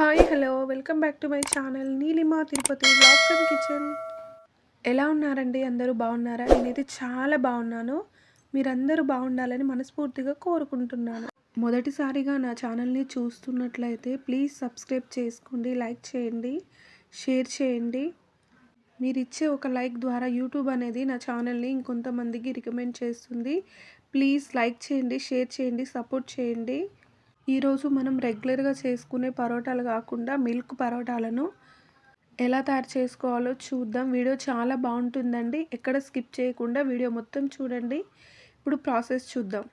Hi hello welcome back to my channel Neelima Tirupati blogs and kitchen ఎలా ఉన్నారండి? అందరూ బాగున్నారా? నేనైతే చాలా బాగున్నాను. మీరందరూ బాగుండాలని మనస్ఫూర్తిగా కోరుకుంటున్నాను. మొదటిసారిగా నా ఛానల్ని చూస్తున్నట్లయితే ప్లీజ్ సబ్స్క్రైబ్ చేసుకోండి లైక్ చేయండి షేర్ చేయండి. మీరు ఇచ్చే ఒక లైక్ ద్వారా యూట్యూబ్ అనేది నా ఛానల్ని ఇంకొంతమందికి రికమెండ్ చేస్తుంది. ప్లీజ్ లైక్ చేయండి షేర్ చేయండి సపోర్ట్ చేయండి. ఈరోజు మనం రెగ్యులర్గా చేసుకునే పరోటాలు కాకుండా మిల్క్ పరోటాలను ఎలా తయారు చేసుకోవాలో చూద్దాం. వీడియో చాలా బాగుంటుందండి. ఎక్కడ స్కిప్ చేయకుండా వీడియో మొత్తం చూడండి. ఇప్పుడు ప్రాసెస్ చూద్దాం.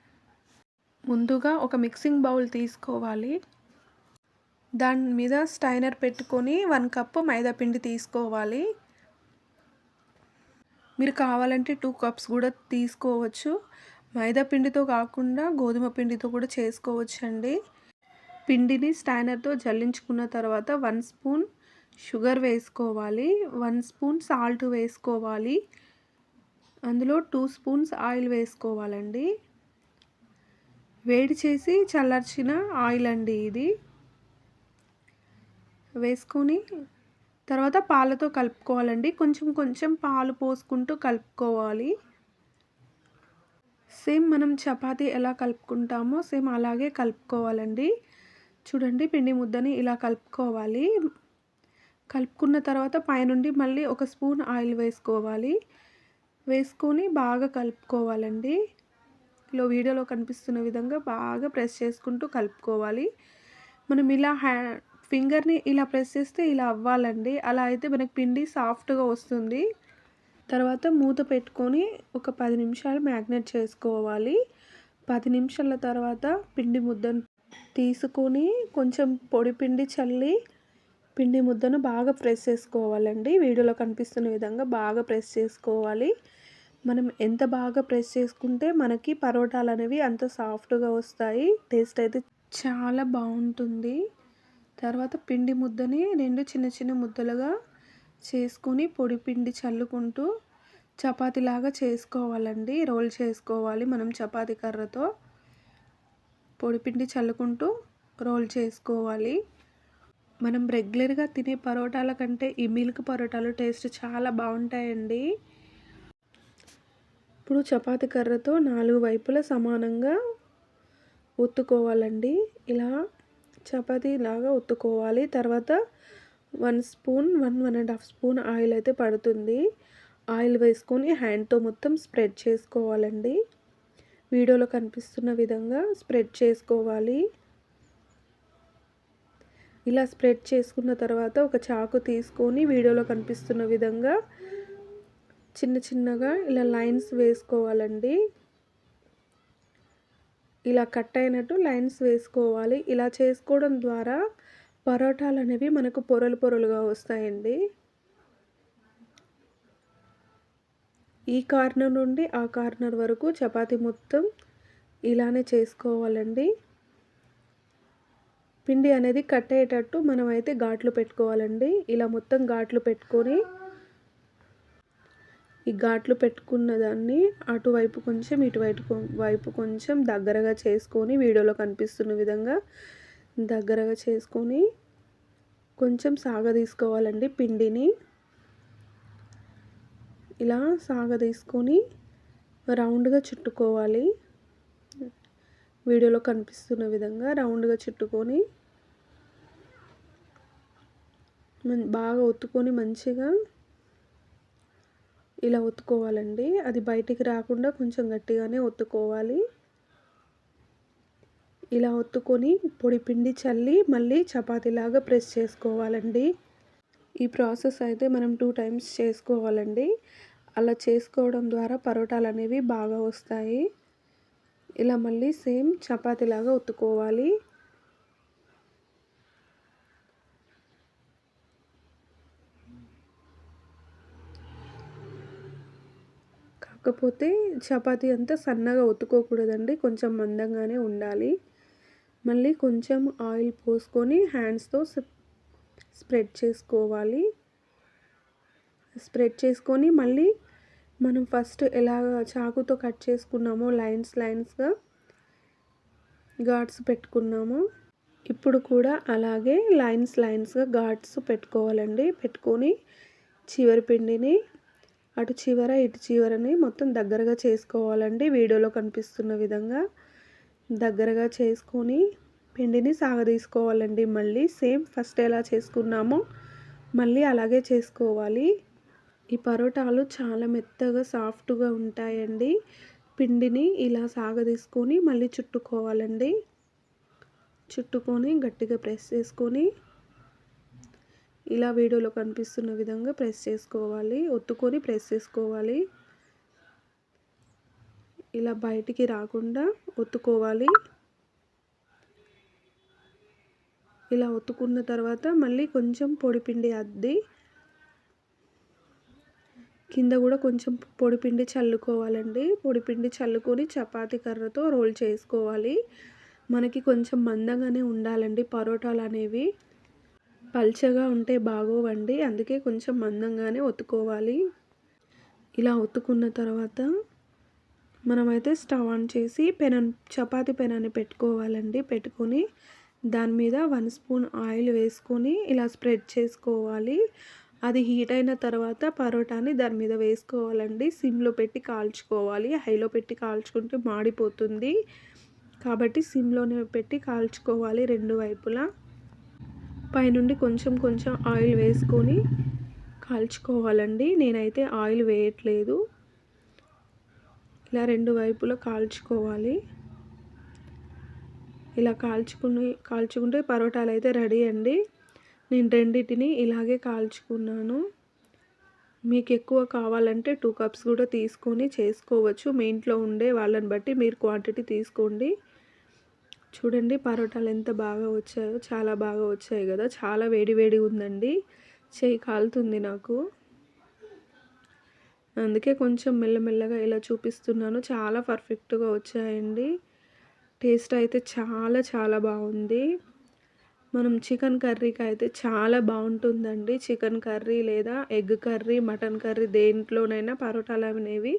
ముందుగా ఒక మిక్సింగ్ బౌల్ తీసుకోవాలి. దాని మీద స్టైనర్ పెట్టుకొని వన్ కప్పు మైదా పిండి తీసుకోవాలి. మీరు కావాలంటే టూ కప్స్ కూడా తీసుకోవచ్చు. మైదా పిండితో కాకుండా గోధుమ పిండితో కూడా చేసుకోవచ్చండి. పిండిని స్టైనర్తో జల్లించుకున్న తర్వాత వన్ స్పూన్ షుగర్ వేసుకోవాలి వన్ స్పూన్ సాల్ట్ వేసుకోవాలి అందులో టూ స్పూన్స్ ఆయిల్ వేసుకోవాలండి. వేడి చేసి చల్లార్చిన ఆయిల్ అండి ఇది. వేసుకొని తర్వాత పాలతో కలుపుకోవాలండి. కొంచెం కొంచెం పాలు పోసుకుంటూ కలుపుకోవాలి. సేమ్ మనం చపాతీ ఎలా కలుపుకుంటామో సేమ్ అలాగే కలుపుకోవాలండి. చూడండి పిండి ముద్దని ఇలా కలుపుకోవాలి. కలుపుకున్న తర్వాత పైనుండి మళ్ళీ ఒక స్పూన్ ఆయిల్ వేసుకోవాలి. వేసుకొని బాగా కలుపుకోవాలండి. ఇలా వీడియోలో కనిపిస్తున్న విధంగా బాగా ప్రెస్ చేసుకుంటూ కలుపుకోవాలి. మనం ఇలా హ్యా ఫింగర్ని ఇలా ప్రెస్ చేస్తే ఇలా అవ్వాలండి. అలా అయితే మనకి పిండి సాఫ్ట్గా వస్తుంది. తర్వాత మూత పెట్టుకొని ఒక పది నిమిషాలు మ్యాగ్నెట్ చేసుకోవాలి. పది నిమిషాల తర్వాత పిండి ముద్దను తీసుకొని కొంచెం పొడి పిండి చల్లి పిండి ముద్దను బాగా ప్రెస్ చేసుకోవాలండి. వీడియోలో కనిపిస్తున్న విధంగా బాగా ప్రెస్ చేసుకోవాలి. మనం ఎంత బాగా ప్రెస్ చేసుకుంటే మనకి పరోటాలు అనేవి అంత సాఫ్ట్గా వస్తాయి. టేస్ట్ అయితే చాలా బాగుంటుంది. తర్వాత పిండి ముద్దని రెండు చిన్న చిన్న ముద్దలుగా చేసుకొని పొడి పిండి చల్లుకుంటూ చపాతీలాగా చేసుకోవాలండి. రోల్ చేసుకోవాలి మనం చపాతీ కర్రతో. పొడిపిండి చల్లుకుంటూ రోల్ చేసుకోవాలి. మనం రెగ్యులర్గా తినే పరోటాల కంటే ఈ మిల్క్ పరోటాలు టేస్ట్ చాలా బాగుంటాయండి. ఇప్పుడు చపాతి కర్రతో నాలుగు వైపులా సమానంగా ఒత్తుకోవాలండి. ఇలా చపాతీ లాగా ఒత్తుకోవాలి. తర్వాత one spoon one one and half spoon oil అయితే పడుతుంది. ఆయిల్ వేసుకొని హ్యాండ్తో మొత్తం స్ప్రెడ్ చేసుకోవాలండి. వీడియోలో కనిపిస్తున్న విధంగా స్ప్రెడ్ చేసుకోవాలి. ఇలా స్ప్రెడ్ చేసుకున్న తర్వాత ఒక చాకు తీసుకొని వీడియోలో కనిపిస్తున్న విధంగా చిన్న చిన్నగా ఇలా లైన్స్ వేసుకోవాలండి. ఇలా కట్ అయినట్టు లైన్స్ వేసుకోవాలి. ఇలా చేసుకోవడం ద్వారా పరోటాలు అనేవి మనకు పొరలు పొరలుగా వస్తాయండి. ఈ కార్నర్ నుండి ఆ కార్నర్ వరకు చపాతి మొత్తం ఇలానే చేసుకోవాలండి. పిండి అనేది కట్ అయ్యేటట్టు మనం అయితే ఘాట్లు పెట్టుకోవాలండి. ఇలా మొత్తం ఘాట్లు పెట్టుకొని ఈ ఘాట్లు పెట్టుకున్న దాన్ని అటువైపు కొంచెం ఇటువైపు వైపు కొంచెం దగ్గరగా చేసుకొని వీడియోలో కనిపిస్తున్న విధంగా దగ్గరగా చేసుకొని కొంచెం సాగ తీసుకోవాలండి పిండిని. ఇలా సాగ తీసుకొని రౌండ్గా చుట్టుకోవాలి. వీడియోలో కనిపిస్తున్న విధంగా రౌండ్గా చుట్టుకొని బాగా ఒత్తుకొని మంచిగా ఇలా ఒత్తుకోవాలండి. అది బయటికి రాకుండా కొంచెం గట్టిగానే ఒత్తుకోవాలి. ఇలా ఒత్తుకొని పొడి పిండి చల్లి మళ్ళీ చపాతీలాగా ప్రెస్ చేసుకోవాలండి. ఈ ప్రాసెస్ అయితే మనం టూ టైమ్స్ చేసుకోవాలండి. అలా చేసుకోవడం ద్వారా పరోటాలు అనేవి బాగా వస్తాయి. ఇలా మళ్ళీ సేమ్ చపాతీలాగా ఒత్తుకోవాలి. కాకపోతే చపాతీ అంతా సన్నగా ఒత్తుకోకూడదండి. కొంచెం మందంగానే ఉండాలి. మళ్ళీ కొంచెం ఆయిల్ పోసుకొని హ్యాండ్స్తో స్ప్రెడ్ చేసుకోవాలి. స్ప్రెడ్ చేసుకొని మళ్ళీ మనం ఫస్ట్ ఎలా చాకుతో కట్ చేసుకున్నామో లైన్స్ లైన్స్గా ఘాట్స్ పెట్టుకున్నాము. ఇప్పుడు కూడా అలాగే లైన్స్ లైన్స్గా ఘాట్స్ పెట్టుకోవాలండి. పెట్టుకొని చివరి పిండిని అటు చివర ఇటు చివరని మొత్తం దగ్గరగా చేసుకోవాలండి. వీడియోలో కనిపిస్తున్న విధంగా. దగ్గరగా చేసుకొని పిండిని సాగదీసుకోవాలండి. మళ్ళీ సేమ్ ఫస్ట్ ఎలా చేసుకున్నామో మళ్ళీ అలాగే చేసుకోవాలి. ఈ పరోటాలు చాలా మెత్తగా సాఫ్ట్గా ఉంటాయండి. పిండిని ఇలా సాగదీసుకొని మళ్ళీ చుట్టుకోవాలండి. చుట్టుకొని గట్టిగా ప్రెస్ చేసుకొని ఇలా వీడియోలో కనిపిస్తున్న విధంగా ప్రెస్ చేసుకోవాలి. ఒత్తుకొని ప్రెస్ చేసుకోవాలి. ఇలా బయటికి రాకుండా ఒత్తుకోవాలి. ఇలా ఒత్తుకున్న తర్వాత మళ్ళీ కొంచెం పొడిపిండి అద్ది. కింద కూడా కొంచెం పొడిపిండి చల్లుకోవాలండి. పొడిపిండి చల్లుకొని చపాతీ కర్రతో రోల్ చేసుకోవాలి. మనకి కొంచెం మందంగానే ఉండాలండి పరోటాలు అనేవి. పల్చగా ఉంటే బాగోవండి అందుకే కొంచెం మందంగానే ఒత్తుకోవాలి. ఇలా ఒత్తుకున్న తర్వాత మనమైతే స్టవ్ ఆన్ చేసి పెనం చపాతి పెనాన్ని పెట్టుకోవాలండి. పెట్టుకొని దాని మీద వన్ స్పూన్ ఆయిల్ వేసుకొని ఇలా స్ప్రెడ్ చేసుకోవాలి. అది హీట్ అయిన తర్వాత పరోటాని దాని మీద వేసుకోవాలండి. సిమ్లో పెట్టి కాల్చుకోవాలి. హైలో పెట్టి కాల్చుకుంటే మాడిపోతుంది. కాబట్టి సిమ్లోనే పెట్టి కాల్చుకోవాలి రెండు వైపులా. పైనుండి కొంచెం కొంచెం ఆయిల్ వేసుకొని కాల్చుకోవాలండి. నేనైతే ఆయిల్ వేయట్లేదు. ఇలా రెండు వైపులా కాల్చుకోవాలి. ఇలా కాల్చుకుని కాల్చుకుంటే పరోటాలు అయితే రెడీ అండి. నేను రెండింటిని ఇలాగే కాల్చుకున్నాను. మీకు ఎక్కువ కావాలంటే టూ కప్స్ కూడా తీసుకొని చేసుకోవచ్చు. మీ ఇంట్లో ఉండే వాళ్ళని బట్టి మీరు క్వాంటిటీ తీసుకోండి. చూడండి పరోటాలు ఎంత బాగా వచ్చాయో చాలా బాగా వచ్చాయి కదా. చాలా వేడి వేడి ఉందండి. చేయి కాలుతుంది నాకు. అందుకే కొంచెం మెల్లమెల్లగా ఇలా చూపిస్తున్నాను. చాలా పర్ఫెక్ట్గా వచ్చాయండి. టేస్ట్ అయితే చాలా చాలా బాగుంది. మనం చికెన్ కర్రీకి అయితే చాలా బాగుంటుందండి. చికెన్ కర్రీ లేదా ఎగ్ కర్రీ మటన్ కర్రీ దేంట్లోనైనా పరోటాలు అనేవి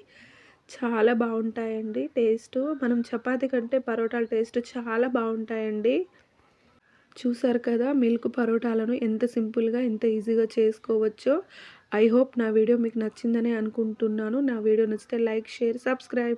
చాలా బాగుంటాయండి టేస్ట్. మనం చపాతి కంటే పరోటాల టేస్ట్ చాలా బాగుంటాయండి. చూసారు కదా మిల్క్ పరోటాలను ఎంత సింపుల్గా ఎంత ఈజీగా చేసుకోవచ్చో. ఐ హోప్ నా వీడియో మీకు నచ్చిందని అనుకుంటున్నాను. నా వీడియో నచ్చితే లైక్ షేర్ సబ్స్క్రైబ్.